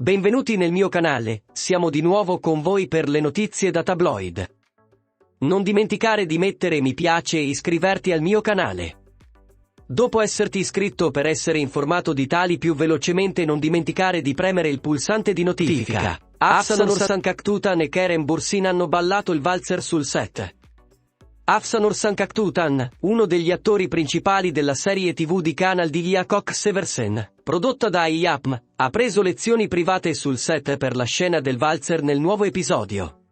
Benvenuti nel mio canale, siamo di nuovo con voi per le notizie da tabloid. Non dimenticare di mettere mi piace e iscriverti al mio canale. Dopo esserti iscritto per essere informato di tali più velocemente non dimenticare di premere il pulsante di notifica. Afsanur Sankaktutan e Keren Bursin hanno ballato il valzer sul set. Afsanur Sankaktutan, uno degli attori principali della serie tv di canal di Yakok Seversen, prodotta da IAPM, ha preso lezioni private sul set per la scena del valzer nel nuovo episodio.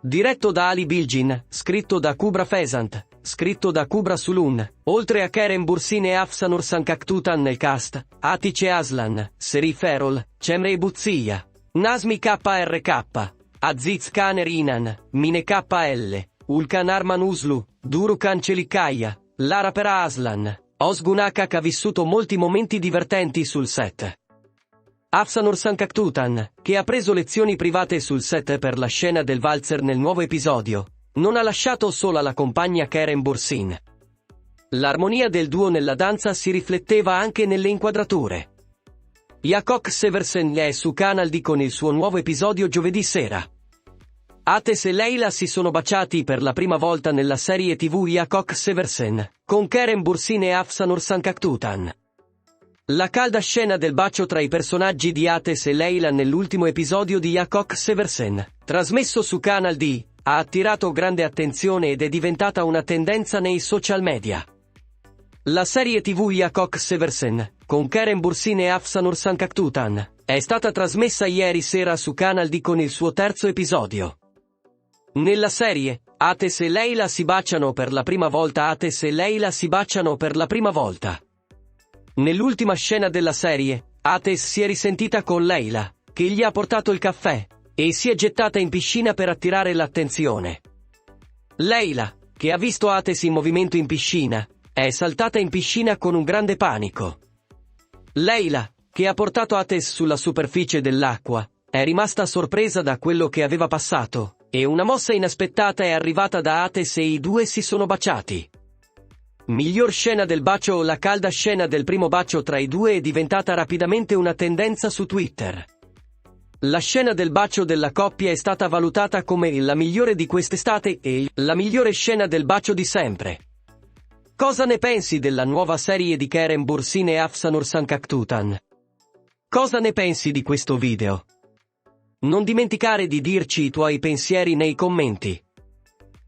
Diretto da Ali Bilgin, scritto da Kubra Fesant, scritto da Kubra Sulun, oltre a Keren Bursin e Afsanur Sankaktutan nel cast, Atice Aslan, Serif Erol, Cemre Buzia, Nasmi KRK, Aziz Khan Rinan, Mine KL, Ulkan Arman Uslu, Durukan Celikaya, Lara Pera Aslan, Osgun Akak ha vissuto molti momenti divertenti sul set. Afsanur Sankaktutan, che ha preso lezioni private sul set per la scena del valzer nel nuovo episodio, non ha lasciato sola la compagna Karen Bursin. L'armonia del duo nella danza si rifletteva anche nelle inquadrature. Yakok Seversen è su Canal D con il suo nuovo episodio giovedì sera. Ates e Leila si sono baciati per la prima volta nella serie tv Yakok Seversen, con Keren Bursin e Afsanur Sankaktutan. La calda scena del bacio tra i personaggi di Ates e Leila nell'ultimo episodio di Yakok Seversen, trasmesso su Canal D, ha attirato grande attenzione ed è diventata una tendenza nei social media. La serie tv Yakok Seversen, con Keren Bursin e Afsanur Sankaktutan, è stata trasmessa ieri sera su Canal D con il suo terzo episodio. Nella serie, Ates e Leila si baciano per la prima volta Ates e Leila si baciano per la prima volta. Nell'ultima scena della serie, Ates si è risentita con Leila, che gli ha portato il caffè, e si è gettata in piscina per attirare l'attenzione. Leila, che ha visto Ates in movimento in piscina, è saltata in piscina con un grande panico. Leila, che ha portato Ates sulla superficie dell'acqua, è rimasta sorpresa da quello che aveva passato, e una mossa inaspettata è arrivata da Ates e i due si sono baciati. Miglior scena del bacio La calda scena del primo bacio tra i due è diventata rapidamente una tendenza su Twitter. La scena del bacio della coppia è stata valutata come la migliore di quest'estate e la migliore scena del bacio di sempre. Cosa ne pensi della nuova serie di Keren Bursin e Afsanur Sankaktutan? Cosa ne pensi di questo video? Non dimenticare di dirci i tuoi pensieri nei commenti.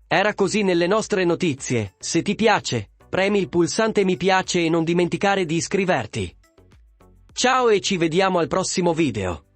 Era così nelle nostre notizie, se ti piace, premi il pulsante mi piace e non dimenticare di iscriverti. Ciao e ci vediamo al prossimo video.